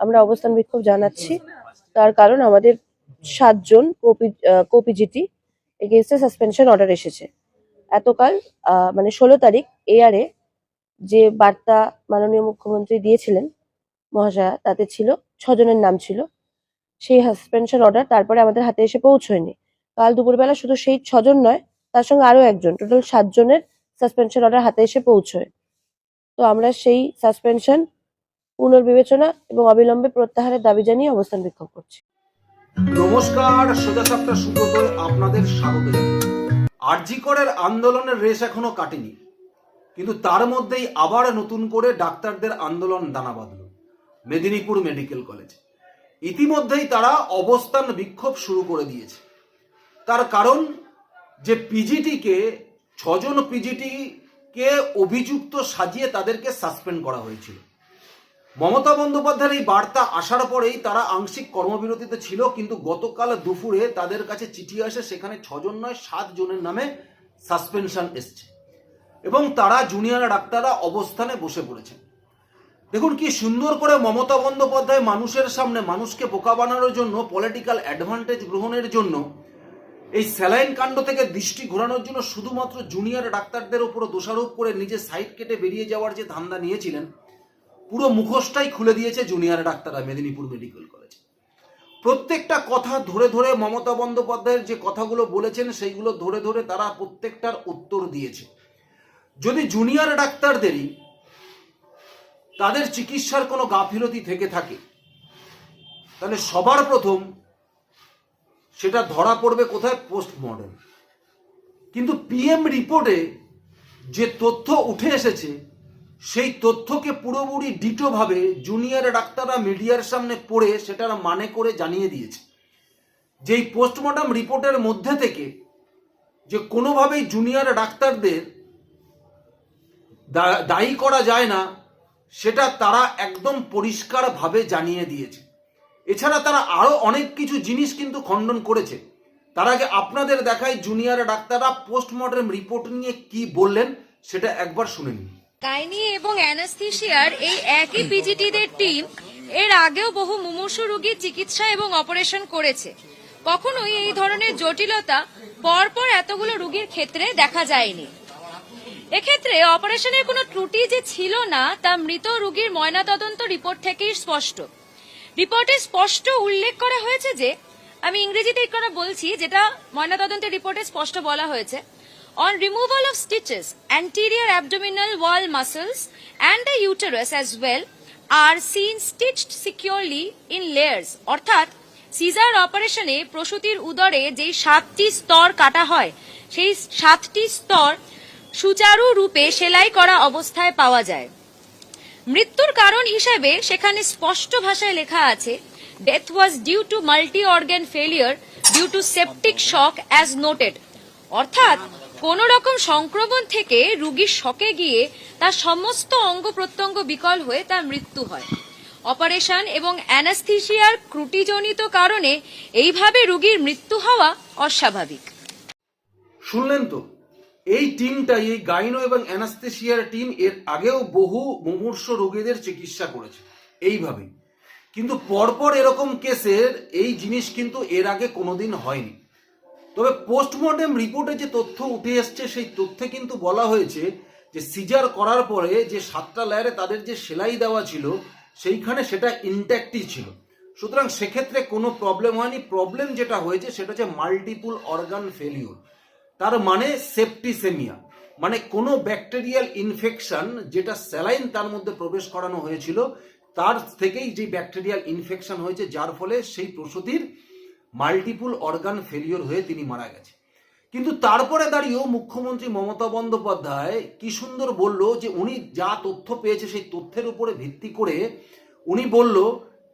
আমরা অবস্থান বিক্ষোভ জানাচ্ছি। তার কারণ আমাদের সাতজন কোপিজিটি এগেনস্টে সাসপেনশন অর্ডার এসেছে। এতকাল মানে ষোলো তারিখ এআরএ যে বার্তা মাননীয় মুখ্যমন্ত্রী দিয়েছিলেন, মহাশয়া, তাতে ছিল, ছজনের নাম ছিল। সেই সাসপেনশন অর্ডার তারপরে আমাদের হাতে এসে পৌঁছয়নি। কাল দুপুরবেলা শুধু সেই ছজন নয়, তার সঙ্গে আরও একজন টোটাল সাতজনের সাসপেনশন অর্ডার হাতে এসে পৌঁছয়। তো আমরা সেই সাসপেনশন পুনর্বিবেচনা এবং অবিলম্বে প্রত্যাহারের দাবি জানিয়ে অবস্থান বিক্ষোভ করছি। নমস্কার, সোজা সাপটা সুব্রতয় আপনাদের স্বাগত আরজিকরের আন্দোলনের রেশ এখনও কাটেনি, কিন্তু তার মধ্যেই আবার নতুন করে ডাক্তারদের আন্দোলন দানা বাঁধল মেদিনীপুর মেডিকেল কলেজ। ইতিমধ্যেই তারা অবস্থান বিক্ষোভ শুরু করে দিয়েছে। তার কারণ, যে পিজিটিকে, ছজন পিজিটিকে অভিযুক্ত সাজিয়ে তাদেরকে সাসপেন্ড করা হয়েছিল। মমতা বন্দ্যোপাধ্যায়ের এই বার্তা আসার পরেই তারা আংশিক কর্মবিরতিতে ছিল, কিন্তু গতকাল দুপুরে তাদের কাছে চিঠি আসে, সেখানে ছজন নয় সাত জনের নামে সাসপেনশন এসছে। এবং তারা জুনিয়র ডাক্তাররা অবস্থানে বসে পড়েছেন। দেখুন কি সুন্দর করে মমতা বন্দ্যোপাধ্যায় মানুষের সামনে মানুষকে বোকা বানানোর জন্য পলিটিক্যাল অ্যাডভান্টেজ গ্রহণের জন্য এই স্যালাইন কাণ্ড থেকে দৃষ্টি ঘোরানোর জন্য শুধুমাত্র জুনিয়র ডাক্তারদের উপর দোষারোপ করে নিজে সাইড কেটে বেরিয়ে যাওয়ার যে ধান্দা নিয়েছিলেন পুরো মুখোশটাই খুলে দিয়েছে জুনিয়র ডাক্তাররা, মেদিনীপুর মেডিকেল কলেজ। প্রত্যেকটা কথা ধরে ধরে মমতা বন্দ্যোপাধ্যায়ের যে কথাগুলো বলেছেন, সেইগুলো ধরে ধরে তারা প্রত্যেকটার উত্তর দিয়েছে। যদি জুনিয়র ডাক্তারদেরই তাদের চিকিৎসার কোনো গাফিলতি থেকে থাকে, তাহলে সবার প্রথম সেটা ধরা পড়বে কোথায়? পোস্টমর্টেম। কিন্তু পিএম রিপোর্টে যে তথ্য উঠে এসেছে সেই তথ্যকে পুরোপুরি ডিটোভাবে জুনিয়র ডাক্তাররা মিডিয়ার সামনে পড়ে সেটার মানে করে জানিয়ে দিয়েছে। যেই পোস্টমর্টম রিপোর্টের মধ্যে থেকে যে কোনোভাবেই জুনিয়র ডাক্তারদের দায়ী করা যায় না, সেটা তারা একদম পরিষ্কারভাবে জানিয়ে দিয়েছে। এছাড়া তারা আরও অনেক কিছু জিনিস কিন্তু খণ্ডন করেছে। তার আগে আপনাদের দেখায় জুনিয়র ডাক্তাররা পোস্টমর্টম রিপোর্ট নিয়ে কি বললেন, সেটা একবার শুনে নিন। গাইনি এবং অ্যানাস্থিসিয়ার এই একই পিজিটিদের টিম এর আগেও বহু মুমূর্ষু রোগীর চিকিৎসা এবং অপারেশন করেছে। কখনোই এই ধরনের জটিলতা পরপর এতগুলো রোগীর ক্ষেত্রে দেখা যায়নি। এক্ষেত্রে অপারেশনের কোনো ত্রুটি যে ছিল না, তা মৃত রোগীর ময়নাতদন্ত রিপোর্ট থেকেই স্পষ্ট। রিপোর্টে স্পষ্ট উল্লেখ করা হয়েছে যে, আমি ইংরেজিতে এখানে বলছি, যেটা ময়নাতদন্তের রিপোর্টে স্পষ্ট বলা হয়েছে on removal of stitches, anterior abdominal wall muscles, and the uterus as well are seen stitched securely in layers. অর্থাৎ সিজার অপারেশনে প্রসূতির উদরে যেই সাতটি স্তর কাটা হয়, সেই সাতটি স্তর সুচারু রূপে সেলাই করা অবস্থায় পাওয়া যায়। মৃত্যুর কারণ হিসেবে সেখানে স্পষ্ট ভাষায় লেখা আছে death was due to multi organ failure due to septic shock as noted অর্থাৎ কোন রকম সংক্রমণ থেকে রোগীর শকে গিয়ে তার সমস্ত অঙ্গ প্রত্যঙ্গ বিকল হয়ে তার মৃত্যু হয়। অপারেশন এবং অ্যানাস্থিসিয়ার ত্রুটিজনিত কারণে এইভাবে রুগীর মৃত্যু হওয়া অস্বাভাবিক। শুনলেন তো, এই টিমটাই এই গাইনো এবং অ্যানাস্থেশিয়ার টিম এর আগেও বহু মুমূর্ষ রোগীদের চিকিৎসা করেছে, এইভাবেই। কিন্তু পরপর এরকম কেসের এই জিনিস কিন্তু এর আগে কোনোদিন হয়নি। তবে পোস্টমর্টেম রিপোর্টে যে তথ্য উঠে এসছে, সেই তথ্যে কিন্তু বলা হয়েছে যে সিজার করার পরে যে সাতটা লেয়ারে তাদের যে সেলাই দেওয়া ছিল, সেইখানে সেটা ইনট্যাক্টই ছিল। সুতরাং সেক্ষেত্রে কোনো প্রবলেম হয়নি। প্রবলেম যেটা হয়েছে, সেটা হচ্ছে মাল্টিপুল অর্গান ফেলিওর তার মানে সেপটিসেমিয়া মানে কোনো ব্যাকটেরিয়াল ইনফেকশন যেটা স্যালাইন তার মধ্যে প্রবেশ করানো হয়েছিল, তার থেকেই যে ব্যাকটেরিয়াল ইনফেকশন হয়েছে, যার ফলে সেই প্রসূতির মাল্টিপুল অর্গান ফেলিওর হয়ে তিনি মারা গেছে। কিন্তু তারপরে দাঁড়িয়েও মুখ্যমন্ত্রী মমতা বন্দ্যোপাধ্যায় কি সুন্দর বলল যে উনি যা তথ্য পেয়েছে সেই তথ্যের উপরে ভিত্তি করে উনি বলল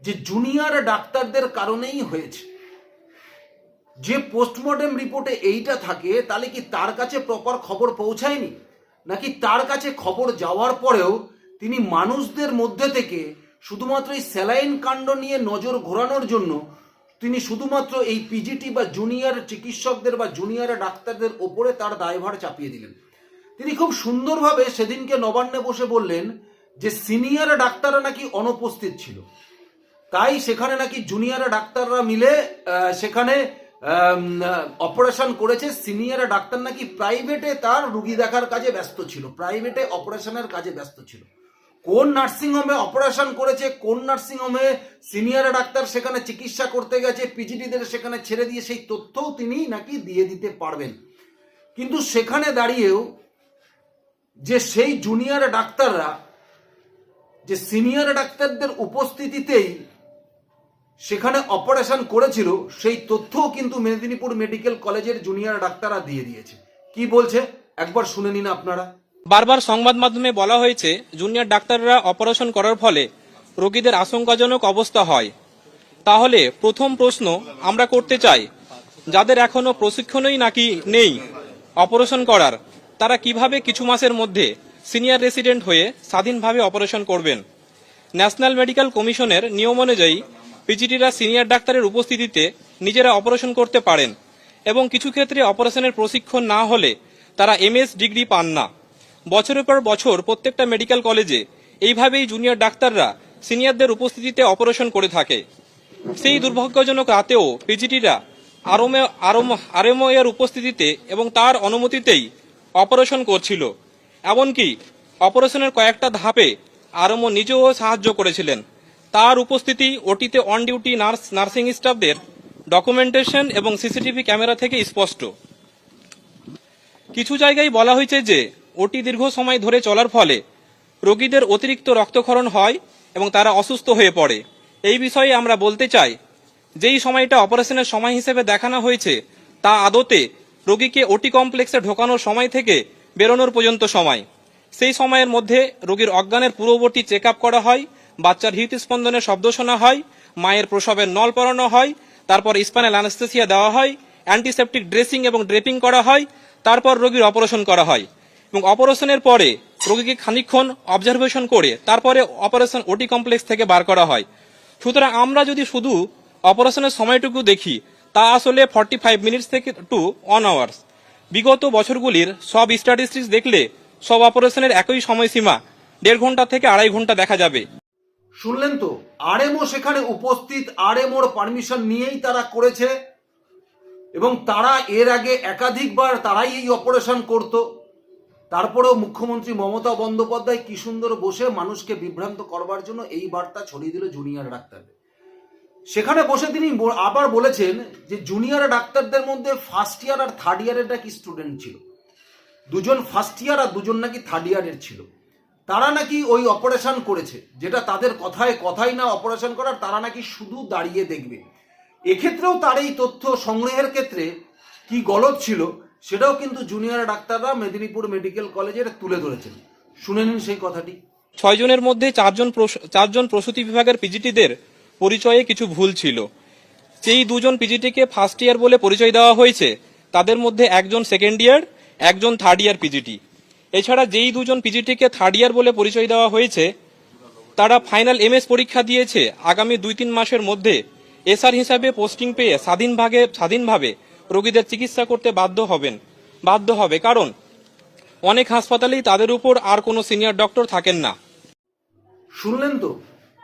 যে জুনিয়র ডাক্তারদের কারণেই হয়েছে। যে পোস্টমর্টেম রিপোর্টে এইটা থাকে, তাহলে কি তার কাছে প্রপার খবর পৌঁছায়নি? নাকি তার কাছে খবর যাওয়ার পরেও তিনি মানুষদের মধ্যে থেকে শুধুমাত্র এই স্যালাইন কাণ্ড নিয়ে নজর ঘোরানোর জন্য তিনি শুধুমাত্র এই পিজিটি বা জুনিয়র চিকিৎসকদের বা জুনিয়র ডাক্তারদের ওপরে তার দায়ভার চাপিয়ে দিলেন। তিনি খুব সুন্দরভাবে সেদিনকে নবান্নে বসে বললেন যে, সিনিয়র ডাক্তাররা নাকি অনুপস্থিত ছিল। তাই সেখানে নাকি জুনিয়র ডাক্তাররা মিলে সেখানে অপারেশন করেছে। সিনিয়র ডাক্তার নাকি প্রাইভেটে তার রুগী দেখার কাজে ব্যস্ত ছিল। প্রাইভেটে অপারেশনের কাজে ব্যস্ত ছিল। কোন নার্সিং হোমে অপারেশন করেছে, কোন নার্সিং হোমে সিনিয়র ডাক্তার সেখানে চিকিৎসা করতে গেছে, পিজিটিদের সেখানে ছেড়ে দিয়ে সেই তথ্যও তিনি নাকি দিয়ে দিতে পারবেন। কিন্তু সেখানে দাঁড়িয়েও যে সেই জুনিয়র ডাক্তাররা, যে সিনিয়র ডাক্তারদের উপস্থিতিতেই সেখানে অপারেশন করেছিল, সেই তথ্যও কিন্তু মেদিনীপুর মেডিকেল কলেজের জুনিয়র ডাক্তাররা দিয়ে দিয়েছে। কি বলছে? একবার শুনে নিন আপনারা। বারবার সংবাদ মাধ্যমে বলা হয়েছে, জুনিয়র ডাক্তাররা অপারেশন করার ফলে রোগীদের আশঙ্কাজনক অবস্থা হয়। তাহলে প্রথম প্রশ্ন আমরা করতে চাই, যাদের এখনও প্রশিক্ষণই নাকি নেই অপারেশন করার, তারা কীভাবে কিছু মাসের মধ্যে সিনিয়র রেসিডেন্ট হয়ে স্বাধীনভাবে অপারেশন করবেন? ন্যাশনাল মেডিকেল কমিশনের নিয়ম অনুযায়ী পিজিটিরা সিনিয়র ডাক্তারের উপস্থিতিতে নিজেরা অপারেশন করতে পারেন এবং কিছু ক্ষেত্রে অপারেশনের প্রশিক্ষণ না হলে তারা এমএস ডিগ্রি পান না। বছরের পর বছর প্রত্যেকটা মেডিকেল কলেজে এইভাবেই জুনিয়র ডাক্তাররা সিনিয়রদের উপস্থিতিতে অপারেশন করে থাকে। সেই দুর্ভাগ্যজনক রাতেও পিজিটিরা আরমে, আরম উপস্থিতিতে এবং তার অনুমতিতেই অপারেশন করছিল। এমনকি অপারেশনের কয়েকটা ধাপে আরমও নিজেও সাহায্য করেছিলেন। তার উপস্থিতি ওটিতে অন ডিউটি নার্স, নার্সিং স্টাফদের ডকুমেন্টেশন এবং সিসিটিভি ক্যামেরা থেকে স্পষ্ট। কিছু জায়গায় বলা হয়েছে যে ওটি দীর্ঘ সময় ধরে চলার ফলে রোগীদের অতিরিক্ত রক্তক্ষরণ হয় এবং তারা অসুস্থ হয়ে পড়ে। এই বিষয়ে আমরা বলতে চাই, যেই সময়টা অপারেশনের সময় হিসেবে দেখানো হয়েছে, তা আদতে রোগীকে ওটি কমপ্লেক্সে ঢোকানোর সময় থেকে বেরোনোর পর্যন্ত সময়। সেই সময়ের মধ্যে রোগীর অজ্ঞানের পূর্ববর্তী চেক করা হয়, বাচ্চার হৃদস্পন্দনের শব্দ শোনা হয়, মায়ের প্রসবের নল পরানো হয়, তারপর স্পাইনাল অ্যানাস্থেসিয়া দেওয়া হয়, অ্যান্টিসেপটিক ড্রেসিং এবং ড্রেপিং করা হয়, তারপর রোগীর অপারেশন করা হয়। এবং অপারেশনের পরে রোগীকে খানিকক্ষণ অবজারভেশন করে তারপরে অপারেশন ওটি কমপ্লেক্স থেকে বার করা হয়। সুতরাং আমরা যদি শুধু অপারেশনের সময়টুকু দেখি, তা আসলে ফর্টি ফাইভ মিনিটস থেকে টু ওয়ান আওয়ার্স বিগত বছরগুলির সব স্ট্যাটিস্টিক্স দেখলে সব অপারেশনের একই সময়সীমা, দেড় ঘণ্টা থেকে আড়াই ঘণ্টা দেখা যাবে। শুনলেন তো? আরএমও সেখানে উপস্থিত আরএমওর পারমিশন নিয়েই তারা করেছে এবং তারা এর আগে একাধিকবার তারাই এই অপারেশন করত। তারপরেও মুখ্যমন্ত্রী মমতা বন্দ্যোপাধ্যায় কি সুন্দর বসে মানুষকে বিভ্রান্ত করবার জন্য এই বার্তা ছড়িয়ে দিল জুনিয়র ডাক্তারদের। সেখানে বসে তিনি আবার বলেছেন যে জুনিয়র ডাক্তারদের মধ্যে ফার্স্ট ইয়ার আর থার্ড ইয়ারের নাকি স্টুডেন্ট ছিল। দুজন ফার্স্ট ইয়ার আর দুজন নাকি থার্ড ইয়ারের ছিল। তারা নাকি ওই অপারেশন করেছে, যেটা তাদের কথায় কথাই না অপারেশন করার, তারা নাকি শুধু দাঁড়িয়ে দেখবে। এক্ষেত্রেও তার এই তথ্য সংগ্রহের ক্ষেত্রে কি গলত ছিল সেটাও কিন্তু জুনিয়র ডাক্তাররা মেদিনীপুর মেডিকেল কলেজের তুলে ধরেছেন। শুনে নিন সেই কথাটি। ছয়জনের মধ্যে চারজন চারজন প্রসূতি বিভাগের পিজিটিদের পরিচয়ে কিছু ভুল ছিল। সেই দুজন পিজিটিকে ফার্স্ট ইয়ার বলে পরিচয় দেওয়া হয়েছে, তাদের মধ্যে একজন সেকেন্ড ইয়ার একজন থার্ড ইয়ার পিজিটি। এছাড়া যেই দুজন পিজিটিকে থার্ড ইয়ার বলে পরিচয় দেওয়া হয়েছে, তারা ফাইনাল এমএস পরীক্ষা দিয়েছে। আগামী দুই তিন মাসের মধ্যে এসআর হিসাবে পোস্টিং পেয়ে স্বাধীনভাবে স্বাধীনভাবে রোগীদের চিকিৎসা করতে বাধ্য হবেন, বাধ্য হবে। কারণ, অনেক হাসপাতালেই তাদের উপর আর কোনো সিনিয়র ডক্টর থাকেন না। শুনলেন তো?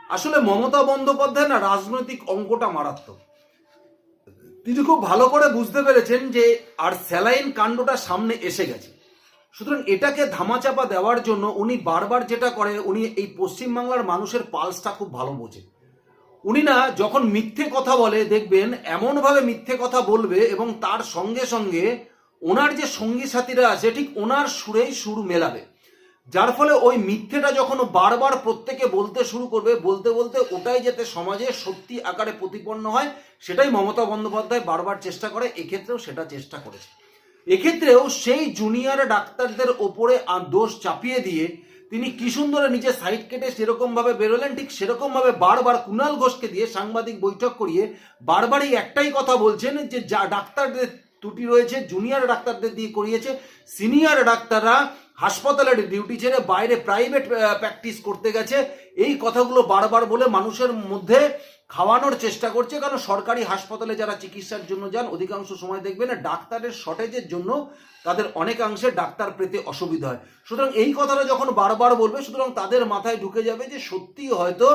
আসলে মমতা বন্দ্যোপাধ্যায় না রাজনৈতিক অঙ্কটা মারাত্মক। তিনি খুব ভালো করে বুঝতে পেরেছেন যে, আর স্যালাইন কাণ্ডটা সামনে এসে গেছে। সুতরাং এটাকে ধামাচাপা দেওয়ার জন্য উনি বারবার যেটা করে, উনি এই পশ্চিমবাংলার মানুষের পালসটা খুব ভালো বোঝে উনি না যখন মিথ্যে কথা বলে, দেখবেন এমনভাবে মিথ্যে কথা বলবে এবং তার সঙ্গে সঙ্গে ওনার যে সঙ্গী সাথীরা আছে, ঠিক ওনার সুরেই সুর মেলাবে। যার ফলে ওই মিথ্যেটা যখন বারবার প্রত্যেকে বলতে শুরু করবে, বলতে বলতে ওটাই যাতে সমাজে সত্যি আকারে প্রতিপন্ন হয়, সেটাই মমতা বন্দ্যোপাধ্যায় বারবার চেষ্টা করে, এক্ষেত্রেও সেটা চেষ্টা করেছে। এক্ষেত্রেও সেই জুনিয়র ডাক্তারদের ওপরে আর দোষ চাপিয়ে দিয়ে তিনি কি সুন্দরে নিজে সাইড কেটে সেরকম ভাবে বেরোলেন, ঠিক সেরকম ভাবে বারবার কুণাল ঘোষকে দিয়ে সাংবাদিক বৈঠক করিয়ে বারবারই একটাই কথা বলছেন যে যা ডাক্তারদের ত্রুটি রয়েছে জুনিয়র ডাক্তারদের দিয়ে করিয়েছে সিনিয়র ডাক্তাররা হাসপাতালের ডিউটি ছেড়ে বাইরে প্রাইভেট প্র্যাকটিস করতে গেছে। এই কথাগুলো বারবার বলে মানুষের মধ্যে খাওয়ানোর চেষ্টা করছে, কারণ সরকারি হাসপাতালে যারা চিকিৎসার জন্য যান, অধিকাংশ সময় দেখবেন ডাক্তারের শর্টেজের জন্য তাদের অনেকাংশে ডাক্তার পেতে অসুবিধা হয়। সুতরাং এই কথাটা যখন বারবার বলবে, সুতরাং তাদের মাথায় ঢুকে যাবে যে সত্যি হয়তো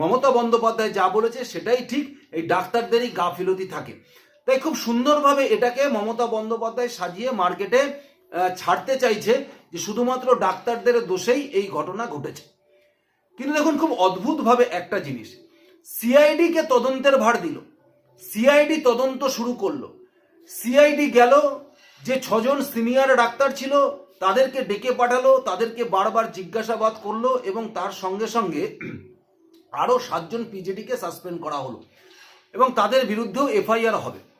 মমতা বন্দ্যোপাধ্যায় যা বলেছে সেটাই ঠিক, এই ডাক্তারদেরই গাফিলতি থাকে। তাই খুব সুন্দরভাবে এটাকে মমতা বন্দ্যোপাধ্যায় সাজিয়ে মার্কেটে ছাড়তে চাইছে। যে শুধুমাত্র ডাক্তারদের দোষেই এই ঘটনা ঘটেছে। কিন্তু দেখুন, খুব অদ্ভুতভাবে একটা জিনিস। সিআইডি কে তদন্তের ভার দিল। সিআইডি তদন্ত শুরু করল। সিআইডি গেল, যে ছজন সিনিয়র ডাক্তার ছিল, তাদেরকে ডেকে পাঠালো, তাদেরকে বারবার জিজ্ঞাসাবাদ করল এবং তার সঙ্গে সঙ্গে আরও সাতজন পিজেডিকে সাসপেন্ড করা হলো। এবং তাদের বিরুদ্ধেও এফআইআর হবে।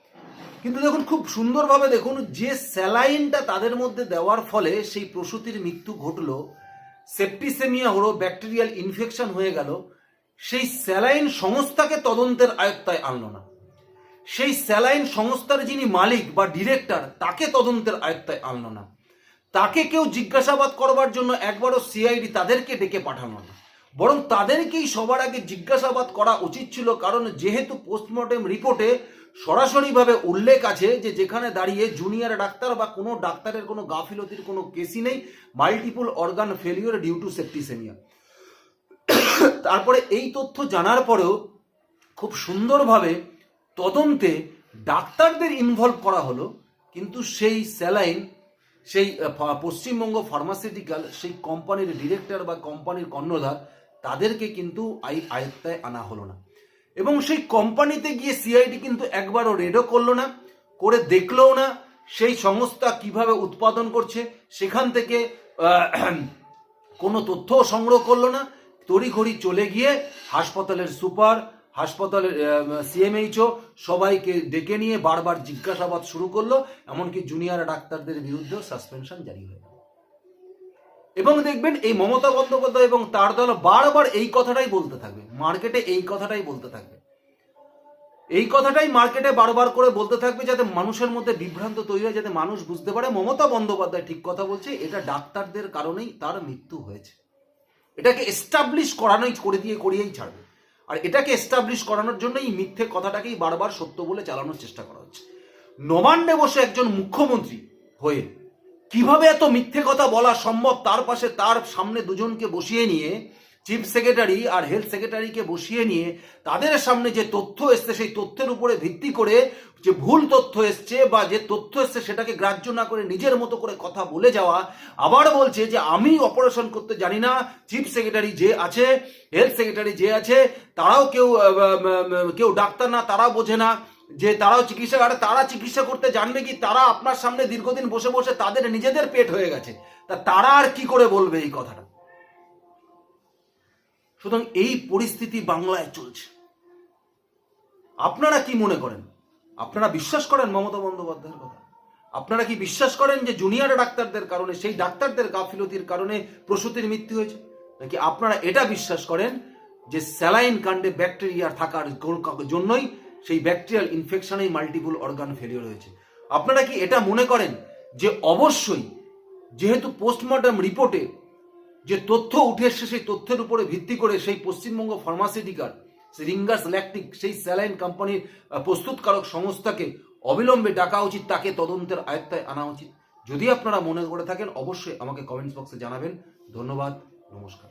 কিন্তু দেখুন, খুব সুন্দরভাবে দেখুন, যে স্যালাইনটা তাদের মধ্যে দেওয়ার ফলে সেই প্রসূতির মৃত্যু ঘটলো, সেপ্টিসেমিয়া হলো ব্যাকটেরিয়াল ইনফেকশন হয়ে গেল, সেই স্যালাইন সংস্থাকে তদন্তের আয়ত্তায় আনলো না। সেই স্যালাইন সংস্থার যিনি মালিক বা ডিরেক্টর, তাকে তদন্তের আয়ত্তায় আনলো না। তাকে কেউ জিজ্ঞাসাবাদ করবার জন্য একবারও সিআইডি তাদেরকে ডেকে পাঠানো না। বরং তাদেরকেই সবার আগে জিজ্ঞাসাবাদ করা উচিত ছিল, কারণ যেহেতু পোস্টমর্টেম রিপোর্টে সরাসরিভাবে উল্লেখ আছে যে যেখানে দাঁড়িয়ে জুনিয়র ডাক্তার বা কোনো ডাক্তারের কোনো গাফিলতির কোনো কেসই নেই multiple organ failure due to septicemia তারপরে এই তথ্য জানার পরেও খুব সুন্দরভাবে তদন্তে ডাক্তারদের ইনভলভ করা হলো, কিন্তু সেই স্যালাইন সেই পশ্চিমবঙ্গ ফার্মাসিউটিক্যাল সেই কোম্পানির ডিরেক্টর বা কোম্পানির কর্ণধার, তাদেরকে কিন্তু আই, আয়ত্তায় আনা হলো না। এবং সেই কোম্পানিতে গিয়ে সিআইডি কিন্তু একবারও রেডও করল না, করে দেখলোও না সেই সংস্থা কীভাবে উৎপাদন করছে, সেখান থেকে কোনো তথ্যও সংগ্রহ করল না। তড়িঘড়ি চলে গিয়ে হাসপাতালের সুপার, হাসপাতালের সিএমএইচও সবাইকে ডেকে নিয়ে বারবার জিজ্ঞাসাবাদ শুরু করল, এমনকি জুনিয়র ডাক্তারদের বিরুদ্ধেও সাসপেনশন জারি হয়ে এবং দেখবেন এই মমতা বন্দ্যোপাধ্যায় এবং তার দল বারবার এই কথাটাই বলতে থাকবে। মার্কেটে এই কথাটাই বলতে থাকবে। এই কথাটাই মার্কেটে বারবার করে বলতে থাকবে যাতে মানুষের মধ্যে বিভ্রান্ত তৈরি হয়, যাতে মানুষ বুঝতে পারে মমতা বন্দ্যোপাধ্যায় ঠিক কথা বলছে, এটা ডাক্তারদের কারণেই তার মৃত্যু হয়েছে। এটাকে এস্টাবলিশ করানোই, করে দিয়ে করিয়েই ছাড়বে। আর এটাকে এস্টাবলিশ করানোর জন্য এই মিথ্যে কথাটাকেই বারবার সত্য বলে চালানোর চেষ্টা করা হচ্ছে। নবান্নে বসে একজন মুখ্যমন্ত্রী হয়ে কীভাবে এত মিথ্যে কথা বলা সম্ভব? তার পাশে তার সামনে দুজনকে বসিয়ে নিয়ে, চিফ সেক্রেটারি আর হেলথ সেক্রেটারিকে বসিয়ে নিয়ে তাদের সামনে যে তথ্য এসছে, সেই তথ্যের উপরে ভিত্তি করে যে ভুল তথ্য এসছে বা যে তথ্য এসছে সেটাকে গ্রাহ্য না করে নিজের মতো করে কথা বলে যাওয়া, আবার বলছে যে আমি অপারেশন করতে জানি না, চিফ সেক্রেটারি যে আছে, হেলথ সেক্রেটারি যে আছে, তারাও কেউ কেউ ডাক্তার না তারা বোঝে না। যে তারাও চিকিৎসা আরে তারা চিকিৎসা করতে জানবে কি তারা আপনার সামনে দীর্ঘদিন বসে বসে তাদের নিজেদের পেট হয়ে গেছে। তা তারা আর কি করে বলবে এই কথাটা? সুতরাং এই পরিস্থিতি বাংলায় চলছে। আপনারা কি মনে করেন? আপনারা বিশ্বাস করেন মমতা বন্দ্যোপাধ্যায়ের কথা? আপনারা কি বিশ্বাস করেন যে জুনিয়র ডাক্তারদের কারণে, সেই ডাক্তারদের গাফিলতির কারণে প্রসূতির মৃত্যু হয়েছে? নাকি আপনারা এটা বিশ্বাস করেন যে স্যালাইন কাণ্ডে ব্যাকটেরিয়া থাকার জন্যই সেই ব্যাকটেরিয়াল ইনফেকশনেই মাল্টিপল অর্গান ফেলিওর হয়েছে। আপনারা কি এটা মনে করেন যে অবশ্যই যেহেতু পোস্টমর্টম রিপোর্টে যে তথ্য উঠে এসছে, সেই তথ্যের উপরে ভিত্তি করে সেই পশ্চিমবঙ্গ ফার্মাসিউটিক্যাল রিঙ্গাস ল্যাকটিক সেই স্যালাইন কোম্পানির প্রস্তুতকারক সংস্থাকে অবিলম্বে ডাকা উচিত, তাকে তদন্তের আয়ত্তায় আনা উচিত। যদি আপনারা মনে করে থাকেন, অবশ্যই আমাকে কমেন্টস বক্সে জানাবেন। ধন্যবাদ, নমস্কার।